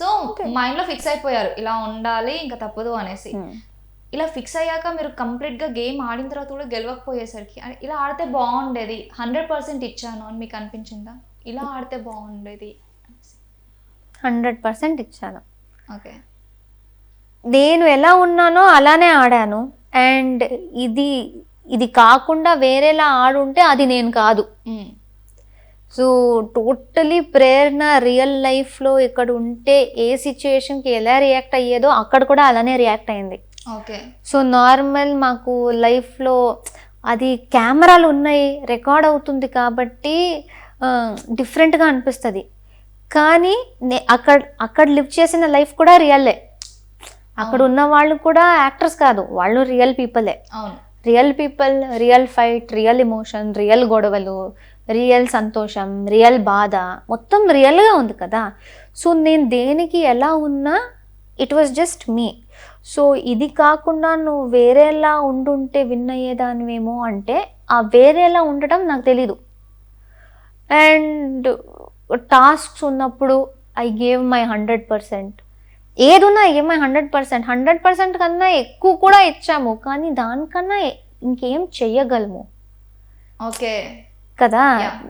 So మైండ్లో fix అయిపోయారు. ఇలా ఉండాలి ఇంకా తప్పదు అనేసి. Hmm. ఇలా ఫిక్స్ అయ్యాక మీరు కంప్లీట్గా గేమ్ ఆడిన తర్వాత కూడా గెలవకపోయేసరికి ఇలా ఆడితే బాగుండేది. హండ్రెడ్ పర్సెంట్ ఇచ్చాను అని మీకు అనిపించిందా? ఇలా ఆడితే బాగుండేది హండ్రెడ్ పర్సెంట్ ఇచ్చాను. ఓకే. నేను ఎలా ఉన్నానో అలానే ఆడాను. అండ్ ఇది ఇది కాకుండా వేరేలా ఆడుంటే అది నేను కాదు. సో టోటలీ ప్రేరణ రియల్ లైఫ్లో ఇక్కడ ఉంటే ఏ సిచ్యుయేషన్కి ఎలా రియాక్ట్ అయ్యేదో అక్కడ కూడా అలానే రియాక్ట్ అయింది. ఓకే సో నార్మల్ మాకు లైఫ్లో అది కెమెరాలు ఉన్నాయి రికార్డ్ అవుతుంది కాబట్టి డిఫరెంట్గా అనిపిస్తుంది. కానీ నే- అక్కడ అక్కడ లివ్ చేసిన లైఫ్ కూడా రియల్లే అక్కడ ఉన్న వాళ్ళు కూడా యాక్టర్స్ కాదు వాళ్ళు రియల్ పీపులే అవును. Real people real fight real emotion real గొడవలు రియల్ సంతోషం రియల్ బాధ మొత్తం రియల్గా ఉంది కదా. సో నేను దేనికి ఎలా ఉన్నా it was just me so ఇది కాకుండా నువ్వు వేరేలా ఉండుంటే విన్ అయ్యేదానివేమో అంటే ఆ వేరేలా ఉండటం నాకు తెలీదు. అండ్ టాస్క్స్ ఉన్నప్పుడు I gave my hundred percent ఏదున్నా I gave my hundred percent. Hundred percent కన్నా ఎక్కువ కూడా ఇచ్చాము. కానీ దానికన్నా ఇంకేం చెయ్యగలము. ఓకే. కదా.